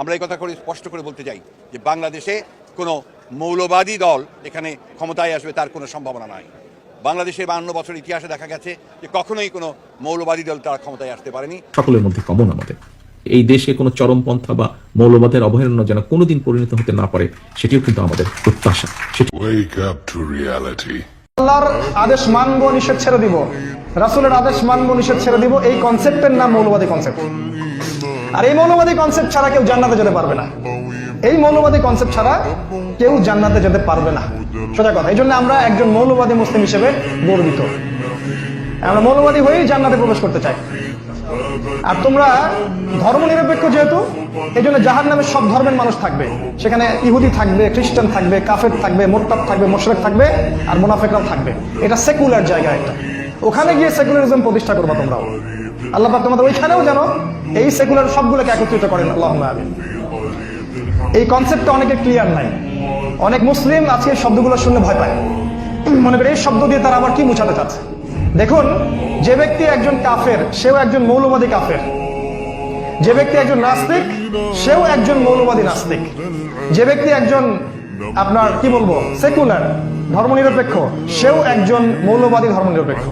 আমরা এই কথা করে স্পষ্ট করে বলতে চাই যে বাংলাদেশে কোনো মৌলবাদী দল এখানে ক্ষমতায় আসবে তার কোনো সম্ভাবনা নাই। বাংলাদেশের বান্ন বছর ইতিহাসে দেখা গেছে যে কখনোই কোনো মৌলবাদী দল তারা ক্ষমতায় আসতে পারেনি। সকলের মধ্যে কমন আমাদের। এই দেশে কোনো চরমপন্থা বা মৌলবাদের অবহেলনা যেন কোনোদিন পরিণত হতে না পারে সেটিও কিন্তু আমাদের প্রত্যাশা। সেটি Wake up to reality. আল্লাহর আদেশ মানবো নিষেধ ছেড়ে দিব। রাসূলের আদেশ মানবো নিষেধ ছেড়ে দিব। এই কনসেপ্টের নাম মৌলবাদী কনসেপ্ট আর এই মৌলবাদী কনসেপ্ট ছাড়া কেউ জান্নাতে যেতে পারবে না। এই মৌলবাদী কনসেপ্ট ছাড়া কেউ জান্নাতে যেতে পারবে না। সোজা কথা, এই জন্য আমরা একজন মৌলবাদী মুসলিম হিসেবে গর্বিত। আমরা মৌলবাদী হয়েই জান্নাতে প্রবেশ করতে চাই। আর তোমরা ধর্ম নিরপেক্ষ যেহেতু এই জন্য জাহার নামে সব ধর্মের মানুষ থাকবে। সেখানে ইহুদি থাকবে, খ্রিস্টান থাকবে, কাফের থাকবে মোরতাব থাকবে, মোশরেক থাকবে, আর মুনাফেকরাও থাকবে। এটা সেকুলার জায়গা একটা ওখানে গিয়ে সেকুলারিজম প্রতিষ্ঠা করবা তোমরাও। আল্লাহ তোমাদের ওইখানেও যেন এই সেকুলার সবগুলোকে একত্রিত করেন। আল্লাহ এই কনসেপ্টটা অনেকের ক্লিয়ার নাই। অনেক মুসলিম আজকে শব্দগুলো শুনলে ভয় পায়। মনে করে এই শব্দ দিয়ে তারা আবার কি মুছাতে চাচ্ছে? দেখুন, যে ব্যক্তি একজন কাফের, সেও একজন মৌলবাদী কাফের। যে ব্যক্তি একজন নাস্তিক, সেও একজন মৌলবাদী নাস্তিক। যে ব্যক্তি একজন আপনার, কি বলব, সেকুলার, ধর্মনিরপেক্ষ, সেও একজন মৌলবাদী, ধর্মনিরপেক্ষ।